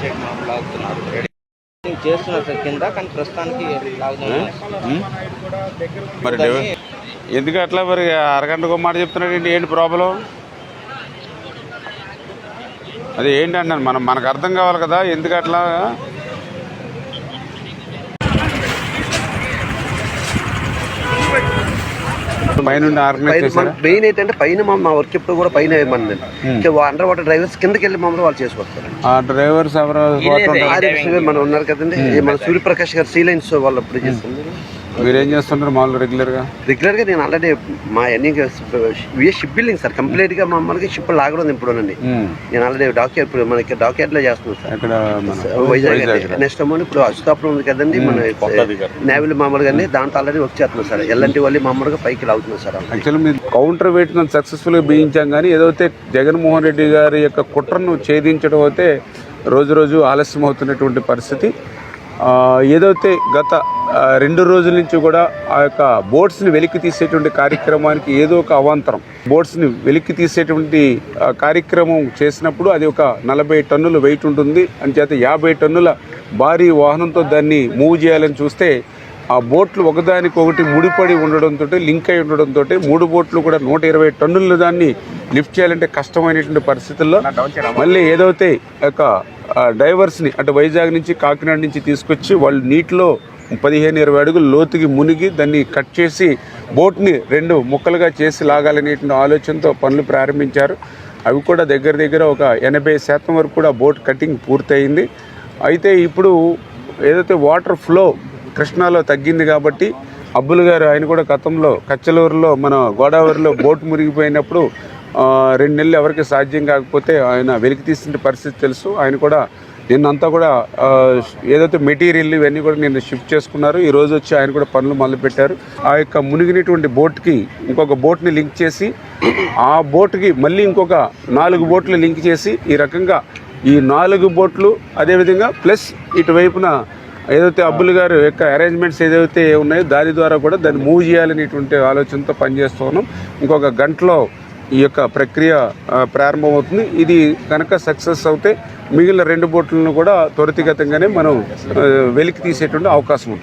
Side మాకు లాగుతున్నారు. చేస్తున్నారు sir కింద కానీ ప్రస్తుతానికి లాగుతున్నారు? మరి ఎందుకు అట్లా మరి? అరగంటకు మాట చెప్తున్నాడు ఏంటి? ఏంటి ప్రాబ్లం అది ఏంటి అన్నాను మనం? మనకు అర్థం కావాలి కదా. ఎందుకు అట్లా? మెయిన్ ఏంటంటే పైన మా వర్క్ ఎప్పుడు కూడా పైన అండర్ వాటర్ డ్రైవర్స్ కిందకి వెళ్ళి మమ్మల్ని వాళ్ళు చేసుకొస్తారు. ఆ డ్రైవర్స్ ఎవరు మన ఉన్నారు కదండి. ఈ మన సూర్యప్రకాష్ గారు సీ లైన్స్ వాళ్ళు ఇప్పుడు చేస్తుంది మీరేం చేస్తుంటారు మామూలు రెగ్యులర్గా? రెగ్యులర్గా నేను ఆల్రెడీ మా అన్ని షిప్ బిల్డింగ్ సార్ కంప్లీట్గా మమ్మల్ని షిప్ లాగడం ఇప్పుడు అండి. ఉం. నేను ఆల్రెడీ డాక్యుమెంట్ ఇప్పుడు మనకి డాక్యుమెంట్లో చేస్తున్నాను సార్ వైజాగ్ నెక్స్ట్ అమౌంట్ ఇప్పుడు అశుతాపురం ఉంది కదండి మన నేవల్ మామూలుగా దాంట్లో ఆల్రెడీ వర్క్ చేస్తున్నాం సార్ ఎల్లంటి వాళ్ళు మామూలుగా పైకి లాగుతున్నారు సార్ యాక్చువల్లీ మీరు కౌంటర్ వెయిట్ సక్సెస్ఫుల్గా బిగించాం కానీ ఏదైతే జగన్మోహన్ రెడ్డి గారి యొక్క కుట్రను ఛేదించడం అయితే రోజు రోజు ఆలస్యం అవుతున్నటువంటి పరిస్థితి. ఆ, ఏదైతే గత రెండు రోజుల నుంచి కూడా ఆ యొక్క బోట్స్ని వెలికి తీసేటువంటి కార్యక్రమానికి ఏదో ఒక అవాంతరం. బోట్స్ని వెలికి తీసేటువంటి కార్యక్రమం చేసినప్పుడు అది ఒక నలభై టన్నుల వెయిట్ ఉంటుంది. అని చేత యాభై టన్నుల భారీ వాహనంతో దాన్ని మూవ్ చేయాలని చూస్తే ఆ బోట్లు ఒకదానికి ఒకటి ముడిపడి ఉండడంతో లింక్ అయి ఉండడంతో మూడు బోట్లు కూడా నూట ఇరవై టన్నుల దాన్ని లిఫ్ట్ చేయాలంటే కష్టమైనటువంటి పరిస్థితుల్లో మళ్ళీ ఏదైతే ఒక డైవర్స్ని అంటే వైజాగ్ నుంచి కాకినాడ నుంచి తీసుకొచ్చి వాళ్ళు నీటిలో పదిహేను ఇరవై అడుగులు లోతుకి మునిగి దాన్ని కట్ చేసి బోట్ని రెండు ముక్కలుగా చేసి లాగాలనేటువంటి ఆలోచనతో పనులు ప్రారంభించారు. అవి కూడా దగ్గర దగ్గర ఒక ఎనభై శాతం వరకు కూడా బోట్ కటింగ్ పూర్తయింది. అయితే ఇప్పుడు ఏదైతే వాటర్ ఫ్లో కృష్ణాలో తగ్గింది కాబట్టి అబ్బులు గారు ఆయన కూడా గతంలో కచ్చలూరులో మన గోదావరిలో బోట్ మునిగిపోయినప్పుడు రెండు నెలలు ఎవరికి సాధ్యం కాకపోతే ఆయన వెలికి తీసిన పరిస్థితి తెలుసు. ఆయన కూడా నిన్నంతా కూడా ఏదైతే మెటీరియల్ ఇవన్నీ కూడా నిన్న షిఫ్ట్ చేసుకున్నారు ఈ రోజు వచ్చి ఆయన కూడా పనులు మొదలుపెట్టారు. ఆ యొక్క మునిగినటువంటి బోట్కి ఇంకొక బోట్ని లింక్ చేసి ఆ బోట్కి మళ్ళీ ఇంకొక నాలుగు బోట్లు లింక్ చేసి ఈ రకంగా ఈ నాలుగు బోట్లు అదేవిధంగా ప్లస్ ఇటువైపున ఏదైతే అబ్బుల్ గారు యొక్క అరేంజ్మెంట్స్ ఏదైతే ఉన్నాయో దాని ద్వారా కూడా దాన్ని మూవ్ చేయాలనేటువంటి ఆలోచనతో పనిచేస్తూ ఉన్నాం. ఇంకొక గంటలో ఈ యొక్క ప్రక్రియ ప్రారంభమవుతుంది. ఇది కనుక సక్సెస్ అవుతే మిగిలిన రెండు బోట్లను కూడా త్వరితగతంగానే మనం వెలికి తీసేటువంటి అవకాశం ఉంటుంది.